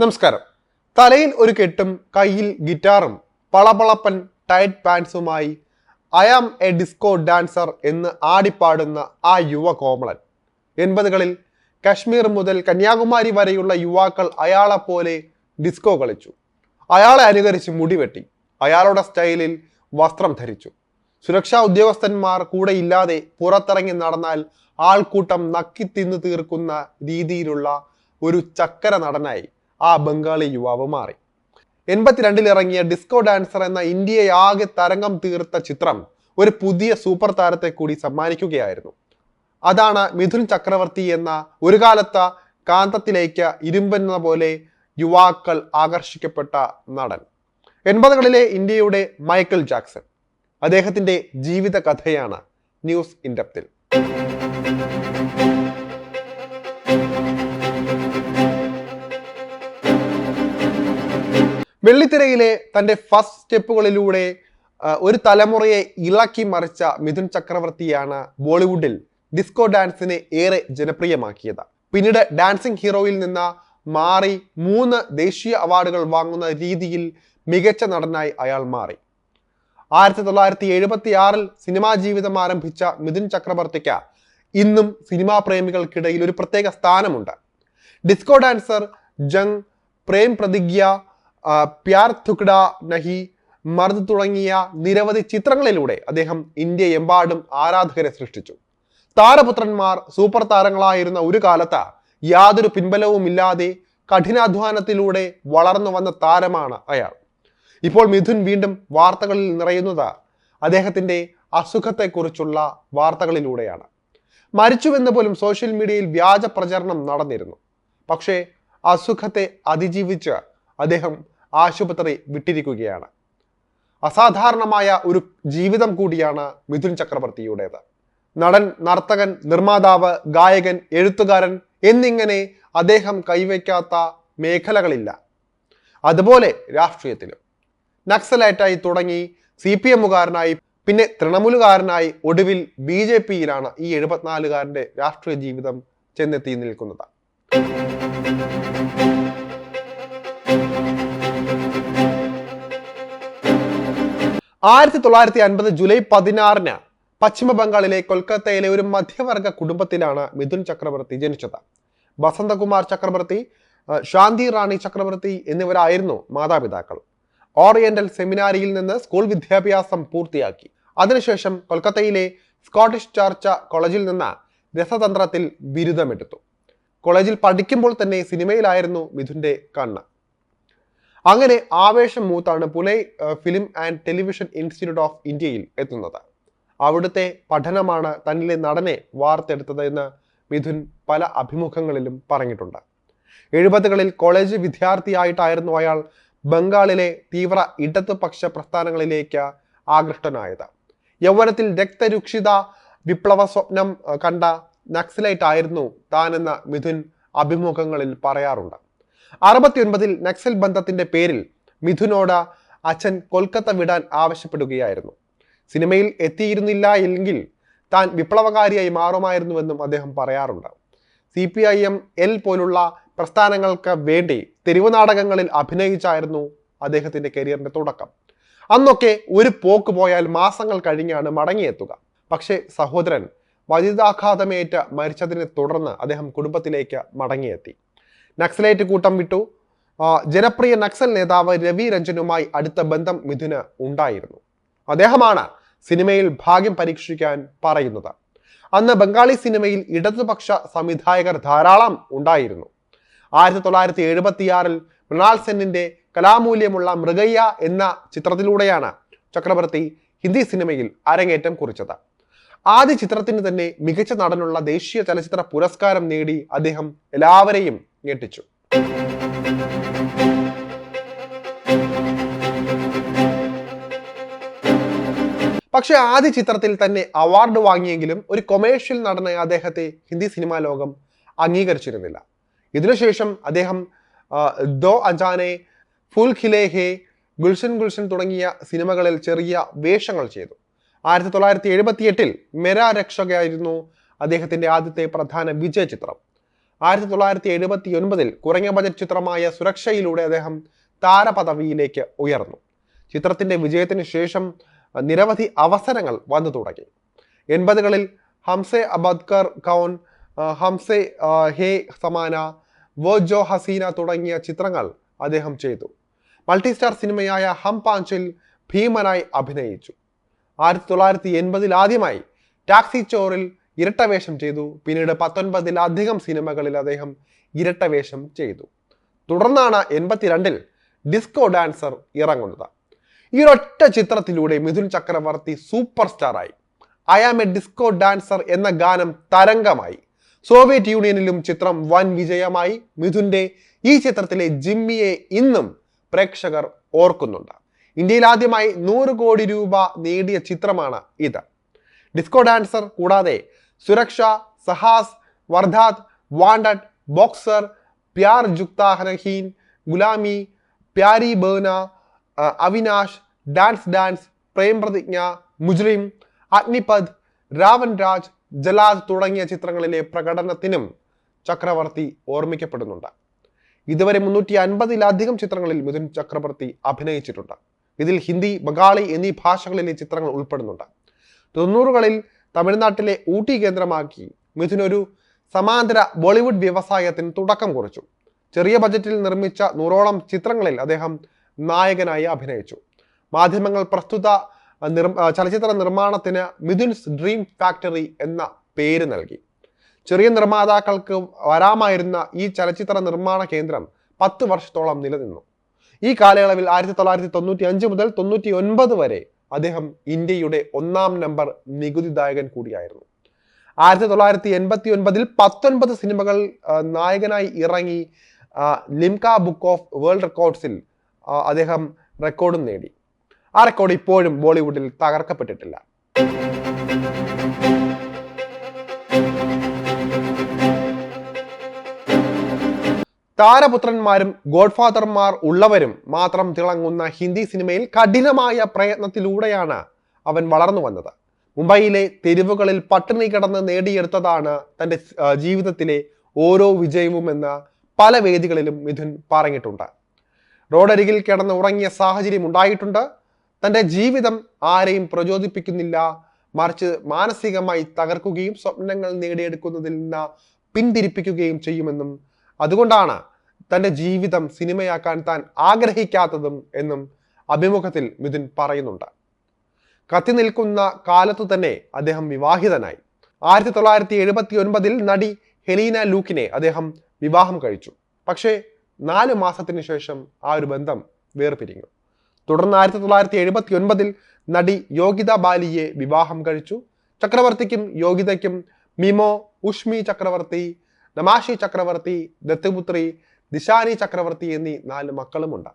നമസ്കാരം. തലയിൽ ഒരു കെട്ടും കയ്യിൽ ഗിറ്റാറും പളപളപ്പൻ tight പാൻസുമായി I am a disco dancer എന്ന് ആടിപ്പാടുന്ന ആ യുവ കോമളൻ. എൺപതുകളിൽ കശ്മീർ മുതൽ കന്യാകുമാരി വരെയുള്ള യുവാക്കൾ അയാളെപ്പോലെ ഡിസ്കോ കളിച്ചു. അയാളെ അനുകരിച്ച് മുടിവെട്ടി അയാളുടെ സ്റ്റൈലിൽ വസ്ത്രം ധരിച്ചു. സുരക്ഷാ ഉദ്യോഗസ്ഥന്മാർ കൂടെ ഇല്ലാതെ പുറത്തിറങ്ങി നടന്നാൽ ആൾക്കൂട്ടം നക്കി തിന്നു തീർക്കുന്ന രീതിയിലുള്ള ഒരു ചക്കര നടനായി. ആ ബംഗാളി യുവാവ് മാറി. എൺപത്തിരണ്ടിൽ ഇറങ്ങിയ ഡിസ്കോ ഡാൻസർ എന്ന ഇന്ത്യയെ ആകെ തരംഗം തീർത്ത ചിത്രം ഒരു പുതിയ സൂപ്പർ താരത്തെ കൂടി സമ്മാനിക്കുകയായിരുന്നു. അതാണ് മിഥുൻ ചക്രവർത്തി എന്ന ഒരു കാലത്ത് കാന്തത്തിലേക്ക് ഇരുമ്പെന്ന പോലെ യുവാക്കൾ ആകർഷിക്കപ്പെട്ട നടൻ. എൺപതുകളിലെ ഇന്ത്യയുടെ മൈക്കിൾ ജാക്സൺ. അദ്ദേഹത്തിന്റെ ജീവിത കഥയാണ് ന്യൂസ് ഇൻഡപ്തിൽ. വെള്ളിത്തിരയിലെ തന്റെ ഫസ്റ്റ് സ്റ്റെപ്പുകളിലൂടെ ഒരു തലമുറയെ ഇളക്കി മറിച്ച മിഥുൻ ചക്രവർത്തിയാണ് ബോളിവുഡിൽ ഡിസ്കോ ഡാൻസിനെ ഏറെ ജനപ്രിയമാക്കിയത്. പിന്നീട് ഡാൻസിംഗ് ഹീറോയിൽ നിന്ന് മാറി മൂന്ന് ദേശീയ അവാർഡുകൾ വാങ്ങുന്ന രീതിയിൽ മികച്ച നടനായി അയാൾ മാറി. ആയിരത്തി തൊള്ളായിരത്തി എഴുപത്തി ആറിൽ സിനിമാ ജീവിതം ആരംഭിച്ച മിഥുൻ ചക്രവർത്തിക്ക് ഇന്നും സിനിമാ പ്രേമികൾക്കിടയിൽ ഒരു പ്രത്യേക സ്ഥാനമുണ്ട്. ഡിസ്കോ ഡാൻസർ ജങ് പ്രേം പ്രതിജ്ഞ പ്യാർ തുക്ഡ നഹി മർദ് തുടങ്ങിയ നിരവധി ചിത്രങ്ങളിലൂടെ അദ്ദേഹം ഇന്ത്യ ഇന്ത്യയെമ്പാടും ആരാധകരെ സൃഷ്ടിച്ചു. താരപുത്രന്മാർ സൂപ്പർ താരങ്ങളായിരുന്ന ഒരു കാലത്ത് യാതൊരു പിൻബലവുമില്ലാതെ കഠിനാധ്വാനത്തിലൂടെ വളർന്നു വന്ന താരമാണ് അയാൾ. ഇപ്പോൾ മിഥുൻ വീണ്ടും വാർത്തകളിൽ നിറയുന്നത് അദ്ദേഹത്തിന്റെ അസുഖത്തെക്കുറിച്ചുള്ള വാർത്തകളിലൂടെയാണ്. മരിച്ചുവെന്ന് പോലും സോഷ്യൽ മീഡിയയിൽ വ്യാജ പ്രചരണം നടന്നിരുന്നു. പക്ഷേ അസുഖത്തെ അതിജീവിച്ച് അദ്ദേഹം ആശുപത്രി വിട്ടിരിക്കുകയാണ്. അസാധാരണമായ ഒരു ജീവിതം കൂടിയാണ് മിഥുൻ ചക്രവർത്തിയുടേത്. നടൻ നർത്തകൻ നിർമ്മാതാവ് ഗായകൻ എഴുത്തുകാരൻ എന്നിങ്ങനെ അദ്ദേഹം കൈവയ്ക്കാത്ത മേഖലകളില്ല. അതുപോലെ രാഷ്ട്രീയത്തിലും. നക്സലൈറ്റായി തുടങ്ങി സി പി എമ്മുകാരനായി പിന്നെ തൃണമൂലുകാരനായി ഒടുവിൽ ബി ജെ പിയിലാണ് ഈ എഴുപത്തിനാലുകാരന്റെ രാഷ്ട്രീയ ജീവിതം ചെന്നെത്തി നിൽക്കുന്നത്. ആയിരത്തി തൊള്ളായിരത്തി അൻപത് ജൂലൈ പതിനാറിന് പശ്ചിമ ബംഗാളിലെ കൊൽക്കത്തയിലെ ഒരു മധ്യവർഗ കുടുംബത്തിലാണ് മിഥുൻ ചക്രവർത്തി ജനിച്ചത്. വസന്തകുമാർ ചക്രവർത്തി ശാന്തി റാണി ചക്രവർത്തി എന്നിവരായിരുന്നു മാതാപിതാക്കൾ. ഓറിയന്റൽ സെമിനാരിയിൽ നിന്ന് സ്കൂൾ വിദ്യാഭ്യാസം പൂർത്തിയാക്കി. അതിനുശേഷം കൊൽക്കത്തയിലെ സ്കോട്ടിഷ് ചർച്ച കോളേജിൽ നിന്ന് രസതന്ത്രത്തിൽ ബിരുദമെടുത്തു. കോളേജിൽ പഠിക്കുമ്പോൾ തന്നെ സിനിമയിലായിരുന്നു മിഥുന്റെ കണ്ണ്. അങ്ങനെ ആവേശം മൂത്താണ് Pune film and television institute of ഇന്ത്യയിൽ എത്തുന്നത്. അവിടുത്തെ പഠനമാണ് തന്നിലെ നടനെ വാർത്തെടുത്തതെന്ന് മിഥുൻ പല അഭിമുഖങ്ങളിലും പറഞ്ഞിട്ടുണ്ട്. എഴുപതുകളിൽ കോളേജ് വിദ്യാർത്ഥിയായിട്ടായിരുന്നു അയാൾ ബംഗാളിലെ തീവ്ര ഇടതുപക്ഷ പ്രസ്ഥാനങ്ങളിലേക്ക് ആകൃഷ്ടനായത്. യൗവനത്തിൽ രക്തരുക്ഷിത വിപ്ലവ സ്വപ്നം കണ്ട നക്സലൈറ്റ് ആയിരുന്നു താനെന്ന് മിഥുൻ അഭിമുഖങ്ങളിൽ പറയാറുണ്ട്. അറുപത്തിയൊൻപതിൽ നക്സൽ ബന്ധത്തിന്റെ പേരിൽ മിഥുനോട് അച്ഛൻ കൊൽക്കത്ത വിടാൻ ആവശ്യപ്പെടുകയായിരുന്നു. സിനിമയിൽ എത്തിയിരുന്നില്ല എങ്കിൽ താൻ വിപ്ലവകാരിയായി മാറുമായിരുന്നുവെന്നും അദ്ദേഹം പറയാറുണ്ട്. C P I M L പോലുള്ള പ്രസ്ഥാനങ്ങൾക്ക് വേണ്ടി തെരുവ് നാടകങ്ങളിൽ അഭിനയിച്ചായിരുന്നു അദ്ദേഹത്തിന്റെ കരിയറിന്റെ തുടക്കം. അന്നൊക്കെ ഒരു പോക്ക് പോയാൽ മാസങ്ങൾ കഴിഞ്ഞാണ് മടങ്ങിയെത്തുക. പക്ഷേ സഹോദരൻ വൈദ്യുതാഘാതമേറ്റ് മരിച്ചതിനെ തുടർന്ന് അദ്ദേഹം കുടുംബത്തിലേക്ക് മടങ്ങിയെത്തി. നക്സലൈറ്റ് കൂട്ടം വിട്ടു. ജനപ്രിയ നക്സൽ നേതാവ് രവി രഞ്ജനുമായി അടുത്ത ബന്ധം മിഥുന് ഉണ്ടായിരുന്നു. അദ്ദേഹമാണ് സിനിമയിൽ ഭാഗ്യം പരീക്ഷിക്കാൻ പറയുന്നത്. അന്ന് ബംഗാളി സിനിമയിൽ ഇടതുപക്ഷ സംവിധായകർ ധാരാളം ഉണ്ടായിരുന്നു. ആയിരത്തി തൊള്ളായിരത്തി എഴുപത്തിയാറിൽ മൃണാൾ സെന്നിന്റെ കലാമൂല്യമുള്ള മൃഗയ്യ എന്ന ചിത്രത്തിലൂടെയാണ് ചക്രവർത്തി ഹിന്ദി സിനിമയിൽ അരങ്ങേറ്റം കുറിച്ചത്. ആദ്യ ചിത്രത്തിന് തന്നെ മികച്ച നടനുള്ള ദേശീയ ചലച്ചിത്ര പുരസ്കാരം നേടി അദ്ദേഹം എല്ലാവരെയും ഞെട്ടിച്ചു. പക്ഷെ ആദ്യ ചിത്രത്തിൽ തന്നെ അവാർഡ് വാങ്ങിയെങ്കിലും ഒരു കൊമേഴ്ഷ്യൽ നടനെ അദ്ദേഹത്തെ ഹിന്ദി സിനിമാ ലോകം അംഗീകരിച്ചിരുന്നില്ല. ഇതിനുശേഷം അദ്ദേഹം ദോ അജാനെ ഫുൽ ഖിലേ ഹേ ഗുൽഷൻ ഗുൽഷൻ തുടങ്ങിയ സിനിമകളിൽ ചെറിയ വേഷങ്ങൾ ചെയ്തു. ആയിരത്തി തൊള്ളായിരത്തി എഴുപത്തി എട്ടിൽ മെരാ രക്ഷകയായിരുന്നു അദ്ദേഹത്തിന്റെ ആദ്യത്തെ പ്രധാന വിജയ ചിത്രം ആയിരത്തി തൊള്ളായിരത്തി എഴുപത്തി ഒൻപതിൽ കുറഞ്ഞ ബജറ്റ് ചിത്രമായ സുരക്ഷയിലൂടെ അദ്ദേഹം താരപദവിയിലേക്ക് ഉയർന്നു. ചിത്രത്തിന്റെ വിജയത്തിന് ശേഷം നിരവധി അവസരങ്ങൾ വന്നു തുടങ്ങി. എൺപതുകളിൽ ഹംസെ അബദ്കർ കൗൺ ഹംസെ ഹേ സമാന വോ ജോ ഹസീന തുടങ്ങിയ ചിത്രങ്ങൾ അദ്ദേഹം ചെയ്തു. മൾട്ടിസ്റ്റാർ സിനിമയായ ഹം പാഞ്ചിൽ ഭീമനായി അഭിനയിച്ചു. ആയിരത്തി തൊള്ളായിരത്തി എൺപതിൽ ആദ്യമായി ടാക്സി ചോറിൽ ഇരട്ടവേഷം ചെയ്തു. പിന്നീട് പത്തൊൻപതിലധികം സിനിമകളിൽ അദ്ദേഹം ഇരട്ടവേഷം ചെയ്തു. തുടർന്നാണ് എൺപത്തിരണ്ടിൽ ഡിസ്കോ ഡാൻസർ ഇറങ്ങുന്നത്. ഈ ഒറ്റ ചിത്രത്തിലൂടെ Mithun Chakraborty super സ്റ്റാറായി I am a disco dancer എന്ന ഗാനം തരംഗമായി. സോവിയറ്റ് യൂണിയനിലും ചിത്രം വൻ വിജയമായി. മിഥുന്റെ ഈ ചിത്രത്തിലെ ജിമ്മിയെ ഇന്നും പ്രേക്ഷകർ ഓർക്കുന്നുണ്ട്. ഇന്ത്യയിൽ ആദ്യമായി നൂറ് കോടി രൂപ നേടിയ ചിത്രമാണ് ഇത്. ഡിസ്കോ ഡാൻസർ കൂടാതെ Suraksha Sahaas Wardaat wanted boxer Pyar Jhukta Nahin Ghulami Pyari Behna Avinash dance dance Prem Pratigya Mujrim Agneepath Ravan Raj ജലാദ് തുടങ്ങിയ ചിത്രങ്ങളിലെ പ്രകടനത്തിനും ചക്രവർത്തി ഓർമ്മിക്കപ്പെടുന്നുണ്ട്. ഇതുവരെ മുന്നൂറ്റി അൻപതിലധികം ചിത്രങ്ങളിൽ മിഥുൻ ചക്രവർത്തി അഭിനയിച്ചിട്ടുണ്ട്. ഇതിൽ ഹിന്ദി ബംഗാളി എന്നീ ഭാഷകളിലെ ചിത്രങ്ങൾ ഉൾപ്പെടുന്നുണ്ട്. തൊണ്ണൂറുകളിൽ തമിഴ്നാട്ടിലെ ഊട്ടി കേന്ദ്രമാക്കി മിഥുൻ ഒരു സമാന്തര ബോളിവുഡ് വ്യവസായത്തിന് തുടക്കം കുറിച്ചു. ചെറിയ ബജറ്റിൽ നിർമ്മിച്ച നൂറോളം ചിത്രങ്ങളിൽ അദ്ദേഹം നായകനായി അഭിനയിച്ചു. മാധ്യമങ്ങൾ പ്രസ്തുത നിർ ചലച്ചിത്ര നിർമ്മാണത്തിന് മിഥുൻസ് ഡ്രീം ഫാക്ടറി എന്ന പേര് നൽകി. ചെറിയ നിർമ്മാതാക്കൾക്ക് വരാമായിരുന്ന ഈ ചലച്ചിത്ര നിർമ്മാണ കേന്ദ്രം പത്ത് വർഷത്തോളം നിലനിന്നു. ഈ കാലയളവിൽ ആയിരത്തി തൊള്ളായിരത്തി തൊണ്ണൂറ്റി അഞ്ച് മുതൽ തൊണ്ണൂറ്റി ഒൻപത് വരെ അദ്ദേഹം ഇന്ത്യയുടെ ഒന്നാം നമ്പർ നികുതിദായകൻ കൂടിയായിരുന്നു. ആയിരത്തി തൊള്ളായിരത്തി എൺപത്തി ഒൻപതിൽ പത്തൊൻപത് സിനിമകൾ നായകനായി ഇറങ്ങി ലിംക ബുക്ക് ഓഫ് വേൾഡ് റെക്കോർഡ്സിൽ അദ്ദേഹം റെക്കോർഡും നേടി. ആ റെക്കോർഡ് ഇപ്പോഴും ബോളിവുഡിൽ തകർക്കപ്പെട്ടിട്ടില്ല. താരപുത്രന്മാരും ഗോഡ്ഫാദർമാർ ഉള്ളവരും മാത്രം തിളങ്ങുന്ന ഹിന്ദി സിനിമയിൽ കഠിനമായ പ്രയത്നത്തിലൂടെയാണ് അവൻ വളർന്നു വന്നത്. മുംബൈയിലെ തെരുവുകളിൽ പട്ടിണി കിടന്ന് നേടിയെടുത്തതാണ് തന്റെ ജീവിതത്തിലെ ഓരോ വിജയവും എന്ന് പല വേദികളിലും മിഥുൻ പറഞ്ഞിട്ടുണ്ട്. റോഡരികിൽ കിടന്ന് ഉറങ്ങിയ സാഹചര്യം ഉണ്ടായിട്ടുണ്ട്. തന്റെ ജീവിതം ആരെയും പ്രചോദിപ്പിക്കുന്നില്ല. മറിച്ച് മാനസികമായി തകർക്കുകയും സ്വപ്നങ്ങൾ നേടിയെടുക്കുന്നതിൽ നിന്ന് പിന്തിരിപ്പിക്കുകയും ചെയ്യുമെന്നും അതുകൊണ്ടാണ് തന്റെ ജീവിതം സിനിമയാക്കാൻ താൻ ആഗ്രഹിക്കാത്തതും എന്നും അഭിമുഖത്തിൽ മിഥുൻ പറയുന്നുണ്ട്. കത്തി നിൽക്കുന്ന കാലത്തു തന്നെ അദ്ദേഹം വിവാഹിതനായി. ആയിരത്തി തൊള്ളായിരത്തി എഴുപത്തി ഒൻപതിൽ നടി ഹെലീന ലൂക്കിനെ അദ്ദേഹം വിവാഹം കഴിച്ചു. പക്ഷേ നാല് മാസത്തിന് ശേഷം ആ ഒരു ബന്ധം വേർപിരിഞ്ഞു. തുടർന്ന് ആയിരത്തി തൊള്ളായിരത്തി എഴുപത്തി ഒൻപതിൽ നടി യോഗിത ബാലിയെ വിവാഹം കഴിച്ചു. ചക്രവർത്തിക്കും യോഗിതയ്ക്കും മിമോ ഉഷ്മി ചക്രവർത്തി നമാഷി ചക്രവർത്തി ദത്തുപുത്രി ദിശാനി ചക്രവർത്തി എന്നീ നാല് മക്കളുമുണ്ട്.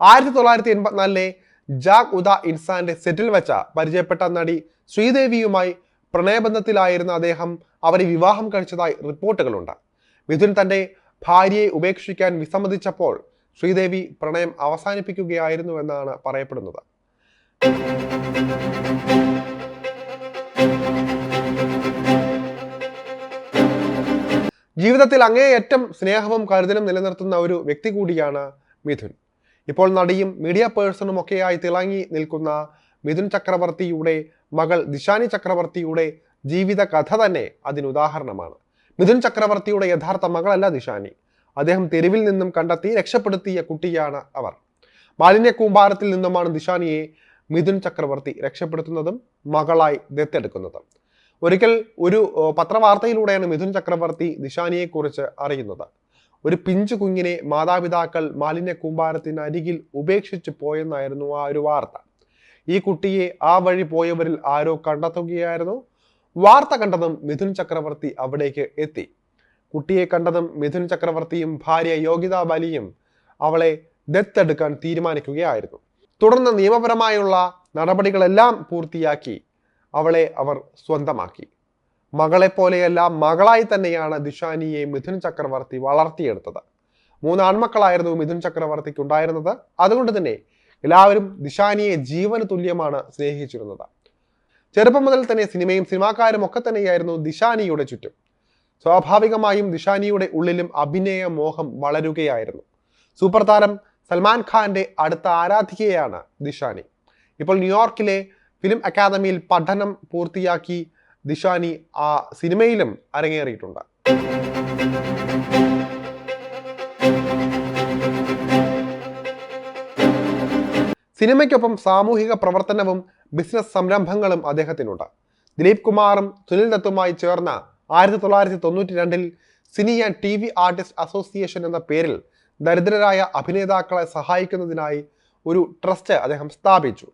ആയിരത്തി തൊള്ളായിരത്തി എൺപത്തിനാലിലെ ജാഗ് ഉദ ഇൻസാന്റെ സെറ്റിൽ വെച്ച പരിചയപ്പെട്ട നടി ശ്രീദേവിയുമായി പ്രണയബന്ധത്തിലായിരുന്ന അദ്ദേഹം അവരെ വിവാഹം കഴിച്ചതായി റിപ്പോർട്ടുകളുണ്ട്. മിഥുൻ തന്റെ ഭാര്യയെ ഉപേക്ഷിക്കാൻ വിസമ്മതിച്ചപ്പോൾ ശ്രീദേവി പ്രണയം അവസാനിപ്പിക്കുകയായിരുന്നു എന്നാണ് പറയപ്പെടുന്നത്. ജീവിതത്തിൽ അങ്ങേയറ്റം സ്നേഹവും കരുതലും നിലനിർത്തുന്ന ഒരു വ്യക്തി കൂടിയാണ് മിഥുൻ. ഇപ്പോൾ നടിയും മീഡിയ പേഴ്സണും ഒക്കെയായി തിളങ്ങി നിൽക്കുന്ന മിഥുൻ ചക്രവർത്തിയുടെ മകൾ ദിശാനി ചക്രവർത്തിയുടെ ജീവിത കഥ തന്നെ അതിനുദാഹരണമാണ് മിഥുൻ ചക്രവർത്തിയുടെ യഥാർത്ഥ മകളല്ല ദിശാനി. അദ്ദേഹം തെരുവിൽ നിന്നും കണ്ടെത്തി രക്ഷപ്പെടുത്തിയ കുട്ടിയാണ് അവർ. മാലിന്യ കൂമ്പാരത്തിൽ നിന്നുമാണ് ദിശാനിയെ മിഥുൻ ചക്രവർത്തി രക്ഷപ്പെടുത്തുന്നതും മകളായി ദത്തെടുക്കുന്നതും. ഒരിക്കൽ ഒരു പത്രവാർത്തയിലൂടെയാണ് മിഥുൻ ചക്രവർത്തി നിഷാനിയെക്കുറിച്ച് അറിയുന്നത്. ഒരു പിഞ്ചു കുഞ്ഞിനെ മാതാപിതാക്കൾ മാലിന്യ കൂമ്പാരത്തിന് അരികിൽ ഉപേക്ഷിച്ച് പോയെന്നായിരുന്നു ആ ഒരു വാർത്ത. ഈ കുട്ടിയെ ആ വഴി പോയവരിൽ ആരോ കണ്ടെത്തുകയായിരുന്നു. വാർത്ത കണ്ടതും മിഥുൻ ചക്രവർത്തി അവിടേക്ക് എത്തി. കുട്ടിയെ കണ്ടതും മിഥുൻ ചക്രവർത്തിയും ഭാര്യ യോഗ്യതാ ബലിയും അവളെ ദത്തെടുക്കാൻ തീരുമാനിക്കുകയായിരുന്നു. തുടർന്ന് നിയമപരമായുള്ള നടപടികളെല്ലാം പൂർത്തിയാക്കി. അവളെ അവർ സ്വന്തമാക്കി. മകളെപ്പോലെയല്ല മകളായി തന്നെയാണ് ദിഷാനിയെ മിഥുൻ ചക്രവർത്തി വളർത്തിയെടുത്തത്. മൂന്ന് ആൺമക്കളായിരുന്നു മിഥുൻ ചക്രവർത്തിക്ക് ഉണ്ടായിരുന്നത്. അതുകൊണ്ട് തന്നെ എല്ലാവരും ദിഷാനിയെ ജീവന് തുല്യമാണ് സ്നേഹിച്ചിരുന്നത്. ചെറുപ്പം മുതൽ തന്നെ സിനിമയും സിനിമാക്കാരും ഒക്കെ തന്നെയായിരുന്നു ദിഷാനിയുടെ ചുറ്റും. സ്വാഭാവികമായും ദിഷാനിയുടെ ഉള്ളിലും അഭിനയ മോഹം വളരുകയായിരുന്നു. സൂപ്പർ താരം സൽമാൻ ഖാന്റെ അടുത്ത ആരാധികയാണ് ദിഷാനി ഇപ്പോൾ ന്യൂയോർക്കിലെ ഫിലിം അക്കാദമിയിൽ പഠനം പൂർത്തിയാക്കി ദിഷാനി ആ സിനിമയിലും അരങ്ങേറിയിട്ടുണ്ട്. സിനിമയ്ക്കൊപ്പം സാമൂഹിക പ്രവർത്തനവും ബിസിനസ് സംരംഭങ്ങളും അദ്ദേഹത്തിനുണ്ട്. ദിലീപ് കുമാറും സുനിൽ ദത്തുമായി ചേർന്ന ആയിരത്തി തൊള്ളായിരത്തി തൊണ്ണൂറ്റി രണ്ടിൽ cine and T V artist association എന്ന പേരിൽ ദരിദ്രരായ അഭിനേതാക്കളെ സഹായിക്കുന്നതിനായി ഒരു ട്രസ്റ്റ് അദ്ദേഹം സ്ഥാപിച്ചു.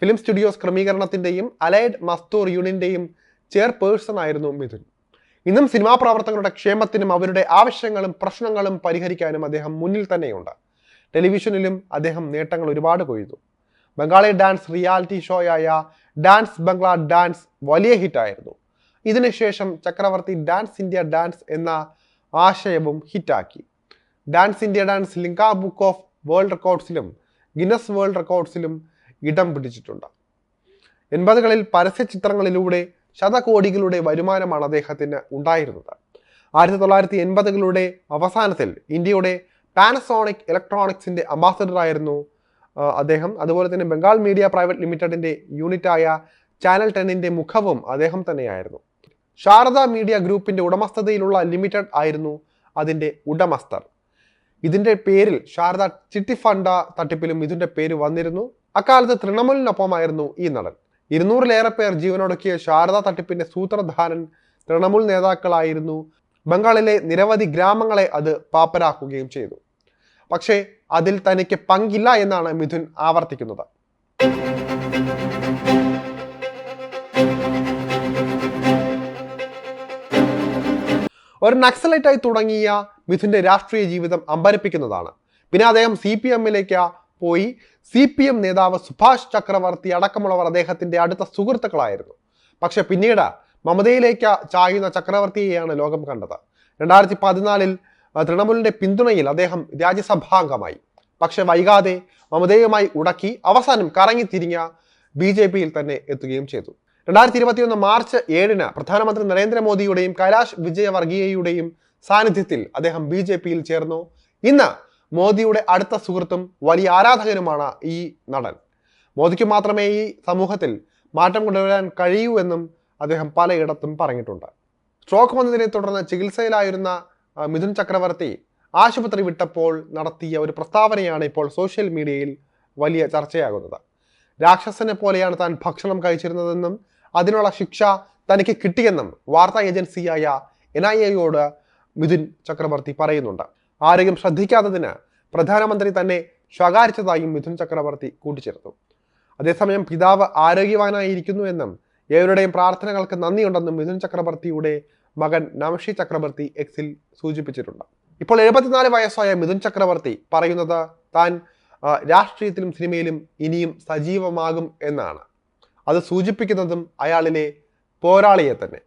ഫിലിം സ്റ്റുഡിയോസ് ക്രമീകരണത്തിന്റെയും അലൈഡ് മസ്തൂർ യൂണിയന്റെയും ചെയർപേഴ്സൺ ആയിരുന്നു മിഥുൻ. ഇന്നും സിനിമാ പ്രവർത്തകരുടെ ക്ഷേമത്തിനും അവരുടെ ആവശ്യങ്ങളും പ്രശ്നങ്ങളും പരിഹരിക്കാനും അദ്ദേഹം മുന്നിൽ തന്നെയുണ്ട്. ടെലിവിഷനിലും അദ്ദേഹം നേട്ടങ്ങൾ ഒരുപാട് കൊയ്തു. ബംഗാളി ഡാൻസ് റിയാലിറ്റി ഷോയായ ഡാൻസ് ബംഗ്ലാ ഡാൻസ് വലിയ ഹിറ്റായിരുന്നു. ഇതിനുശേഷം ചക്രവർത്തി ഡാൻസ് ഇന്ത്യ ഡാൻസ് എന്ന ആശയവും ഹിറ്റാക്കി. Dance India dance Limca book of world റെക്കോർഡ്സിലും Guinness world റെക്കോർഡ്സിലും ഇടം പിടിച്ചിട്ടുണ്ട്. എൺപതുകളിൽ പരസ്യ ചിത്രങ്ങളിലൂടെ ശതകോടികളുടെ വരുമാനമാണ് അദ്ദേഹത്തിന് ഉണ്ടായിരുന്നത്. ആയിരത്തി തൊള്ളായിരത്തി എൺപതുകളുടെ അവസാനത്തിൽ ഇന്ത്യയുടെ പാനസോണിക് ഇലക്ട്രോണിക്സിന്റെ അംബാസഡർ ആയിരുന്നു അദ്ദേഹം. അതുപോലെ തന്നെ ബംഗാൾ മീഡിയ പ്രൈവറ്റ് ലിമിറ്റഡിന്റെ യൂണിറ്റായ ചാനൽ ടെന്നിന്റെ മുഖവും അദ്ദേഹം തന്നെയായിരുന്നു. ശാരദ മീഡിയ ഗ്രൂപ്പിന്റെ ഉടമസ്ഥതയിലുള്ള ലിമിറ്റഡ് ആയിരുന്നു അതിന്റെ ഉടമസ്ഥർ. ഇതിന്റെ പേരിൽ ശാരദ ചിട്ടി ഫണ്ട തട്ടിപ്പിലും ഇതിന്റെ പേര് വന്നിരുന്നു. അക്കാലത്ത് തൃണമൂലിനൊപ്പമായിരുന്നു ഈ നടൻ. ഇരുന്നൂറിലേറെ പേർ ജീവനൊടുക്കിയ ശാരദാ തട്ടിപ്പിന്റെ സൂത്രധാരൻ തൃണമൂൽ നേതാക്കളായിരുന്നു. ബംഗാളിലെ നിരവധി ഗ്രാമങ്ങളെ അത് പാപ്പരാക്കുകയും ചെയ്തു. പക്ഷേ അതിൽ തനിക്ക് പങ്കില്ല എന്നാണ് മിഥുൻ ആവർത്തിക്കുന്നത്. ഒരു നക്സലൈറ്റായി തുടങ്ങിയ മിഥുന്റെ രാഷ്ട്രീയ ജീവിതം അമ്പരപ്പിക്കുന്നതാണ്. പിന്നെ അദ്ദേഹം സി പി എമ്മിലേക്ക് പോയി സി പി എം നേതാവ് സുഭാഷ് ചക്രവർത്തി അടക്കമുള്ളവർ അദ്ദേഹത്തിന്റെ അടുത്ത സുഹൃത്തുക്കളായിരുന്നു. പക്ഷെ പിന്നീട് മമതയിലേക്ക് ചായുന്ന ചക്രവർത്തിയെയാണ് ലോകം കണ്ടത്. രണ്ടായിരത്തി പതിനാലിൽ തൃണമൂലിന്റെ പിന്തുണയിൽ അദ്ദേഹം രാജ്യസഭാംഗമായി. പക്ഷെ വൈകാതെ മമതയുമായി ഉടക്കി അവസാനം കറങ്ങിത്തിരിഞ്ഞ ബി ജെ പിയിൽ തന്നെ എത്തുകയും ചെയ്തു. രണ്ടായിരത്തി ഇരുപത്തിയൊന്ന് മാർച്ച് ഏഴിന് പ്രധാനമന്ത്രി നരേന്ദ്രമോദിയുടെയും കൈലാഷ് വിജയവർഗീയയുടെയും സാന്നിധ്യത്തിൽ അദ്ദേഹം ബി ജെ പിയിൽ ചേർന്നു. ഇന്ന് മോദിയുടെ അടുത്ത സുഹൃത്തും വലിയ ആരാധകനുമാണ് ഈ നടൻ. മോദിക്ക് മാത്രമേ ഈ സമൂഹത്തിൽ മാറ്റം കൊണ്ടുവരാൻ കഴിയൂ എന്നും അദ്ദേഹം പലയിടത്തും പറഞ്ഞിട്ടുണ്ട്. സ്ട്രോക്ക് വന്നതിനെ തുടർന്ന് ചികിത്സയിലായിരുന്ന മിഥുൻ ചക്രവർത്തി ആശുപത്രി വിട്ടപ്പോൾ നടത്തിയ ഒരു പ്രസ്താവനയാണ് ഇപ്പോൾ സോഷ്യൽ മീഡിയയിൽ വലിയ ചർച്ചയാകുന്നത്. രാക്ഷസനെ പോലെയാണ് താൻ ഭക്ഷണം കഴിച്ചിരുന്നതെന്നും അതിനുള്ള ശിക്ഷ തനിക്ക് കിട്ടിയെന്നും വാർത്താ ഏജൻസിയായ എൻ ഐ എയോട് മിഥുൻ ചക്രവർത്തി പറയുന്നുണ്ട്. ആരെയും ശ്രദ്ധിക്കാത്തതിന് പ്രധാനമന്ത്രി തന്നെ ശകാരിച്ചതായും മിഥുൻ ചക്രവർത്തി കൂട്ടിച്ചേർത്തു. അതേസമയം പിതാവ് ആരോഗ്യവാനായിരിക്കുന്നു എന്നും ഏവരുടെയും പ്രാർത്ഥനകൾക്ക് നന്ദിയുണ്ടെന്നും മിഥുൻ ചക്രവർത്തിയുടെ മകൻ നമഷി ചക്രവർത്തി എക്സിൽ സൂചിപ്പിച്ചിട്ടുണ്ട്. ഇപ്പോൾ എഴുപത്തിനാല് വയസ്സായ മിഥുൻ ചക്രവർത്തി പറയുന്നത് താൻ രാഷ്ട്രീയത്തിലും സിനിമയിലും ഇനിയും സജീവമാകും എന്നാണ്. അത് സൂചിപ്പിക്കുന്നതും അയാളിലെ പോരാളിയെ തന്നെ.